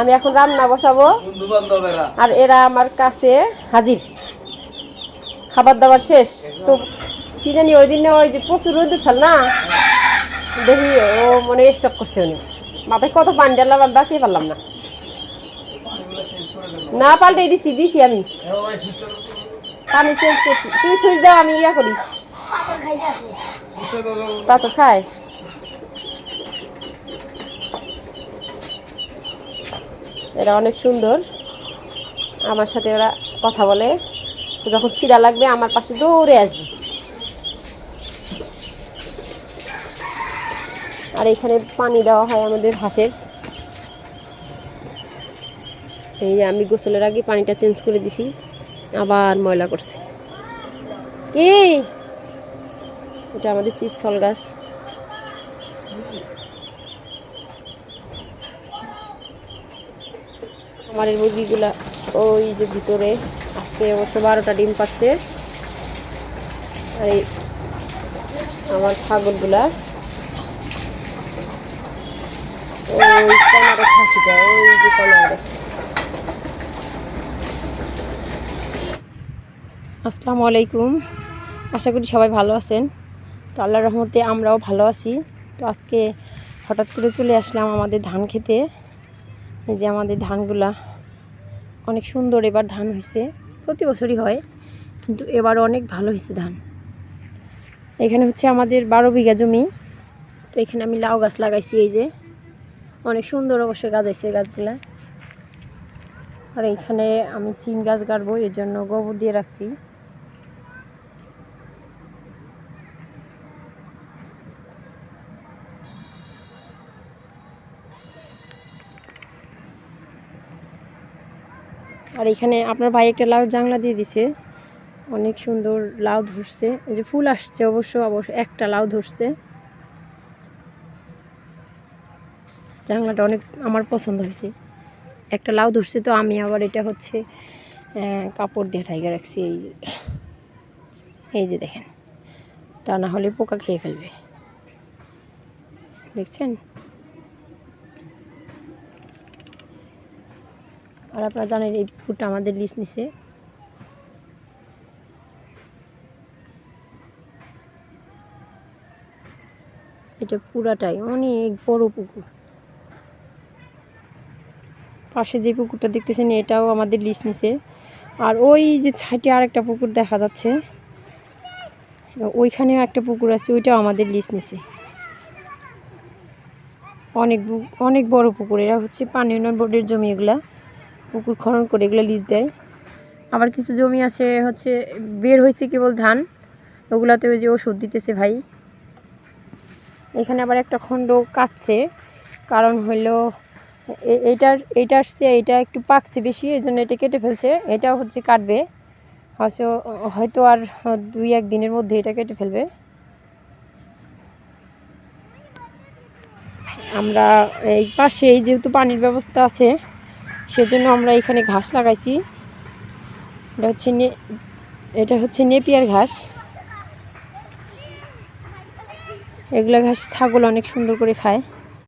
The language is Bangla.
আমি এখন রান্না বসাবো। আর এরা আমার কাছে হাজির। খাবার দাবার শেষ। তো কি জানি ওই দিনে ওই যে প্রচুর রোদ উঠাল না? দেখি ও মনে স্টপ করছে উনি। মাথায় কত পানি ডাললাম আমি বাঁচিয়ে পারলাম না। না পাল্টে দিছি দিছি আমি। পানি চেঞ্জ করছি। তুমি সুইচ দাও আমি ইয়া করি। তা তো খায়? এরা অনেক সুন্দর। আমার সাথে ওরা কথা বলে। যখন খিদা লাগবে, আমার পাশে দৌড়ে আসবে। আর এখানে পানি দেওয়া হয় আমাদের হাঁসের এই যে আমি গোসলের আগে পানিটা চেঞ্জ করে দিছি। আবার ময়লা করছে। কি এটা আমাদের চিজ ফল গাছ। এই মুরগিগুলা ওই যে ভিতরে আজকে অবশ্য বারোটা ডিম পাচ্ছে আর এই আমার ছাগলগুলা। ওই যে আসসালামু আলাইকুম। আশা করি সবাই ভালো আছেন। তো আল্লাহর রহমতে আমরাও ভালো আছি। তো আজকে হঠাৎ করে চলে আসলাম আমাদের ধান খেতে। এই যে আমাদের ধানগুলা অনেক সুন্দর এবার ধান হয়েছে প্রতি বছরই হয়, কিন্তু এবার অনেক ভালো হয়েছে ধান। এখানে হচ্ছে আমাদের বারো বিঘা জমি। তো এখানে আমি লাউ গাছ লাগাইছি এই যে। অনেক সুন্দর অবশ্যই গাছ আছে গাছগুলা। আর এখানে আমি চিন গাছ গাড়বো, এর জন্য গোবর দিয়ে রাখছি। আর এখানে আপনার ভাই একটা লাউ জাংলা দিয়ে দিছে। অনেক সুন্দর লাউ ধরছে। এই যে ফুল আসছে অবশ্য অবশ্য একটা লাউ ধরছে। জাংলাটা অনেক আমার পছন্দ হয়েছে। একটা লাউ ধরছে তো আমি আবার এটা হচ্ছে কাপড় দিয়ে ঢাইকা রাখছি এই এই যে দেখেন, তা না হলে পোকা খেয়ে ফেলবে। দেখছেন? আর আপনারা জানেন এই পুকুরটা আমাদের লিস নিছে। এটা পুরাটাই, অনেক বড় পুকুর। পাশে যে পুকুরটা দেখতেছেন, এটাও আমাদের লিস নিছে। আর ওই যে ছাইটে আর একটা পুকুর দেখা যাচ্ছে, ওইখানেও একটা পুকুর আছে, ওইটাও আমাদের লিস নিছে। অনেক অনেক বড় পুকুর, এরা হচ্ছে পানি উন্নয়ন বোর্ডের জমি এগুলা। পুকুর খনন করে এগুলো লিজ দেয়। আবার কিছু জমি আছে, হচ্ছে বের হয়েছে কেবল ধান। ওগুলাতে ওই যে ওষুধ দিতেছে ভাই। এখানে আবার একটা খণ্ড কাটছে। কারণ হলো এইটার এইটা আসছে এইটা একটু পাকছে বেশি এই জন্য এটা কেটে ফেলছে। এটাও হচ্ছে কাটবে। হয়তো হয়তো আর দুই, এক দিনের মধ্যে এটা কেটে ফেলবে। আমরা এই পাশেই যেহেতু পানির ব্যবস্থা আছে সেজন্য আমরা এখানে ঘাস লাগাইছি। এটা হচ্ছে এটা হচ্ছে নেপিয়ার ঘাস। এগুলা ঘাস ছাগল অনেক সুন্দর করে খায়।